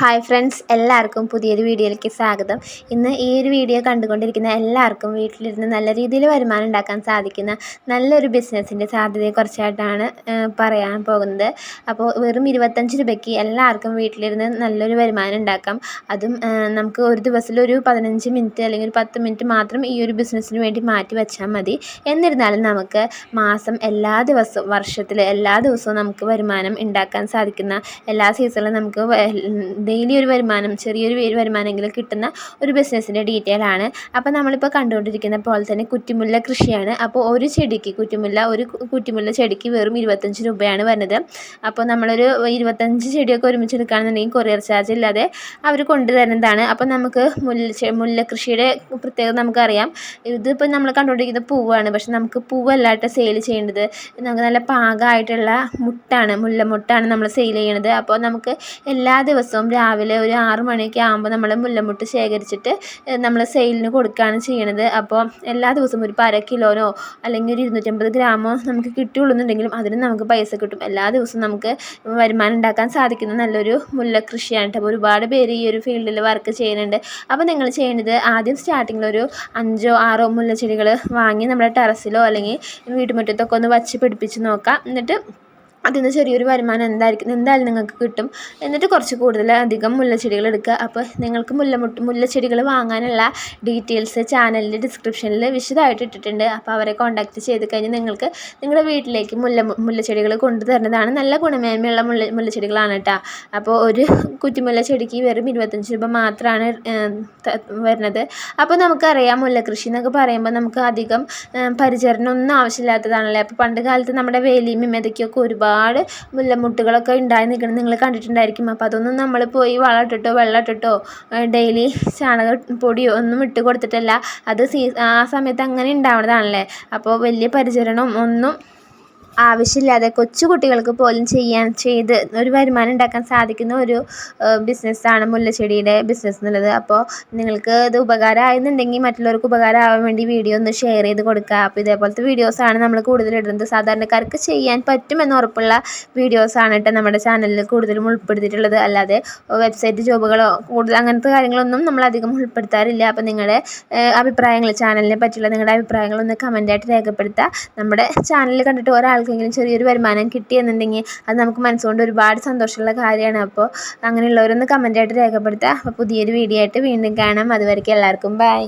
Hi friends എല്ലാവർക്കും പുതിയൊരു വീഡിയോയിലേക്ക് സ്വാഗതം. ഇന്ന് ഈ ഒരു വീഡിയോ കണ്ടുകൊണ്ടിരിക്കുന്ന എല്ലാവർക്കും വീട്ടിലിരുന്ന് നല്ല രീതിയിൽ വരുമാനം ഉണ്ടാക്കാൻ സാധിക്കുന്ന നല്ലൊരു ബിസിനസ്സിന്റെ സാധ്യതയെക്കുറിച്ചായിട്ടാണ് പറയാൻ പോകുന്നത്. അപ്പോൾ വെറും ഇരുപത്തഞ്ച് രൂപയ്ക്ക് എല്ലാവർക്കും വീട്ടിലിരുന്ന് നല്ലൊരു വരുമാനം ഉണ്ടാക്കാം. അതും നമുക്ക് ഒരു ദിവസത്തിൽ ഒരു പതിനഞ്ച് മിനിറ്റ് അല്ലെങ്കിൽ ഒരു പത്ത് മിനിറ്റ് മാത്രം ഈ ഒരു ബിസിനസ്സിന് വേണ്ടി മാറ്റി വെച്ചാൽ മതി. എന്നിരുന്നാലും നമുക്ക് മാസം എല്ലാ ദിവസവും വർഷത്തിൽ എല്ലാ ദിവസവും നമുക്ക് വരുമാനം ഉണ്ടാക്കാൻ സാധിക്കുന്ന എല്ലാ സീസണിലും നമുക്ക് ഡെയിലി ഒരു വരുമാനം ചെറിയൊരു വരുമാനമെങ്കിലും കിട്ടുന്ന ഒരു ബിസിനസ്സിന്റെ ഡീറ്റെയിൽ ആണ്. അപ്പോൾ നമ്മളിപ്പോൾ കണ്ടുകൊണ്ടിരിക്കുന്ന പോലെ തന്നെ കുറ്റിമുല്ല കൃഷിയാണ്. അപ്പോൾ ഒരു ചെടിക്ക് കുറ്റിമുല്ല ഒരു കുറ്റിമുല്ല ചെടിക്ക് വെറും ഇരുപത്തഞ്ച് രൂപയാണ് വരുന്നത്. അപ്പോൾ നമ്മളൊരു ഇരുപത്തഞ്ച് ചെടിയൊക്കെ ഒരുമിച്ച് എടുക്കുകയാണെന്നുണ്ടെങ്കിൽ കൊറിയർ ചാർജ് ഇല്ലാതെ അവർ കൊണ്ടുതരുന്നതാണ് അപ്പോൾ നമുക്ക് മുല്ല മുല്ല കൃഷിയുടെ പ്രത്യേകത നമുക്കറിയാം. ഇതിപ്പോൾ നമ്മൾ കണ്ടുകൊണ്ടിരിക്കുന്ന പൂവാണ്. പക്ഷെ നമുക്ക് പൂവല്ലാട്ട് സെയിൽ ചെയ്യേണ്ടത് നമുക്ക് നല്ല പാകമായിട്ടുള്ള മുട്ടാണ് മുല്ലമുട്ടാണ് നമ്മൾ സെയിൽ ചെയ്യണത്. അപ്പോൾ നമുക്ക് എല്ലാ ദിവസവും രാവിലെ ഒരു ആറ് മണിയൊക്കെ ആകുമ്പോൾ നമ്മൾ മുല്ലമുട്ട് ശേഖരിച്ചിട്ട് നമ്മൾ സെയിലിന് കൊടുക്കുകയാണ് ചെയ്യണത്. അപ്പോൾ എല്ലാ ദിവസവും ഒരു അര കിലോനോ അല്ലെങ്കിൽ ഒരു ഇരുന്നൂറ്റമ്പത് ഗ്രാമോ നമുക്ക് കിട്ടുകയുള്ളുന്നുണ്ടെങ്കിലും അതിന് നമുക്ക് പൈസ കിട്ടും. എല്ലാ ദിവസവും നമുക്ക് വരുമാനം ഉണ്ടാക്കാൻ സാധിക്കുന്ന നല്ലൊരു മുല്ല കൃഷിയാണ് കേട്ടോ ഒരുപാട് പേര് ഈ ഒരു ഫീൽഡിൽ വർക്ക് ചെയ്യുന്നുണ്ട്. അപ്പോൾ നിങ്ങൾ ചെയ്യേണ്ടത് ആദ്യം സ്റ്റാർട്ടിങ്ങിൽ ഒരു അഞ്ചോ ആറോ മുല്ലച്ചെടികൾ വാങ്ങി നമ്മുടെ ടെറസിലോ അല്ലെങ്കിൽ വീട്ടുമുറ്റത്തൊക്കെ ഒന്ന് വച്ച് പിടിപ്പിച്ച് നോക്കാം. എന്നിട്ട് അതിൽ നിന്ന് ചെറിയൊരു വരുമാനം എന്തായിരിക്കും എന്തായാലും നിങ്ങൾക്ക് കിട്ടും. എന്നിട്ട് കുറച്ച് കൂടുതൽ അധികം മുല്ലച്ചെടികൾ എടുക്കുക. അപ്പോൾ നിങ്ങൾക്ക് മുല്ല മുല്ലച്ചെടികൾ വാങ്ങാനുള്ള ഡീറ്റെയിൽസ് ചാനലിന്റെ ഡിസ്ക്രിപ്ഷനിൽ വിശദമായിട്ട് ഇട്ടിട്ടുണ്ട്. അപ്പോൾ അവരെ കോൺടാക്റ്റ് ചെയ്ത് കഴിഞ്ഞ് നിങ്ങൾക്ക് നിങ്ങളുടെ വീട്ടിലേക്ക് മുല്ല മുല്ലച്ചെടികൾ കൊണ്ടുതരുന്നതാണ് നല്ല ഗുണമേന്മയുള്ള മുല്ല മുല്ലച്ചെടികളാണ് കേട്ടോ. അപ്പോൾ ഒരു കുറ്റിമുല്ല ചെടിക്ക് വെറും ഇരുപത്തഞ്ച് രൂപ മാത്രമാണ് വരുന്നത്. അപ്പോൾ നമുക്കറിയാം മുല്ലക്കൃഷി എന്നൊക്കെ പറയുമ്പോൾ നമുക്ക് അധികം പരിചരണം ഒന്നും ആവശ്യമില്ലാത്തതാണല്ലേ? അപ്പോൾ പണ്ട് കാലത്ത് നമ്മുടെ വേലിയും ഇമ്മതയ്ക്കൊക്കെ ഒരുപാട് ഒരുപാട് മുല്ലമുട്ടുകളൊക്കെ ഉണ്ടായി നിൽക്കുന്നത് നിങ്ങൾ കണ്ടിട്ടുണ്ടായിരിക്കും. അപ്പോൾ അതൊന്നും നമ്മൾ പോയി വളം ഇട്ടിട്ടോ വെള്ളം ഇട്ടിട്ടോ ഡെയിലി ചാണകപ്പൊടിയോ ഒന്നും ഇട്ട് കൊടുത്തിട്ടല്ല. അത് സീ ആ സമയത്ത് അങ്ങനെ ഉണ്ടാവുന്നതാണല്ലേ? അപ്പോൾ വലിയ പരിചരണം ഒന്നും ആവശ്യമില്ലാതെ കൊച്ചുകുട്ടികൾക്ക് പോലും ചെയ്യാൻ ചെയ്ത് ഒരു വരുമാനം ഉണ്ടാക്കാൻ സാധിക്കുന്ന ഒരു ബിസിനസ്സാണ് മുല്ലച്ചെടിയുടെ ബിസിനസ് എന്നുള്ളത്. അപ്പോൾ നിങ്ങൾക്ക് ഇത് ഉപകാരമായെന്നുണ്ടെങ്കിൽ മറ്റുള്ളവർക്ക് ഉപകാരമാവാൻ വേണ്ടി വീഡിയോ ഒന്ന് ഷെയർ ചെയ്ത് കൊടുക്കുക. അപ്പോൾ ഇതേപോലത്തെ വീഡിയോസാണ് നമ്മൾ കൂടുതൽ ഇടുന്നത്. സാധാരണക്കാർക്ക് ചെയ്യാൻ പറ്റുമെന്ന് ഉറപ്പുള്ള വീഡിയോസാണ് കേട്ടോ നമ്മുടെ ചാനലിൽ കൂടുതലും ഉൾപ്പെടുത്തിയിട്ടുള്ളത്. അല്ലാതെ വെബ്സൈറ്റ് ജോബുകളോ കൂടുതൽ അങ്ങനത്തെ കാര്യങ്ങളൊന്നും നമ്മൾ അധികം ഉൾപ്പെടുത്താറില്ല. അപ്പോൾ നിങ്ങളുടെ അഭിപ്രായങ്ങൾ ചാനലിനെ പറ്റിയുള്ള നിങ്ങളുടെ അഭിപ്രായങ്ങളൊന്ന് കമന്റായിട്ട് രേഖപ്പെടുത്തുക. നമ്മുടെ ചാനൽ കണ്ടിട്ട് ഒരാൾക്ക് ആർക്കെങ്കിലും ചെറിയൊരു വരുമാനം കിട്ടിയെന്നുണ്ടെങ്കിൽ അത് നമുക്ക് മനസ്സുകൊണ്ട് ഒരുപാട് സന്തോഷമുള്ള കാര്യമാണ്. അപ്പോൾ അങ്ങനെയുള്ളവരൊന്ന് കമന്റായിട്ട് രേഖപ്പെടുത്തുക. അപ്പോൾ പുതിയൊരു വീഡിയോ ആയിട്ട് വീണ്ടും കാണാം. അതുവരെയ്ക്കും എല്ലാവർക്കും ബൈ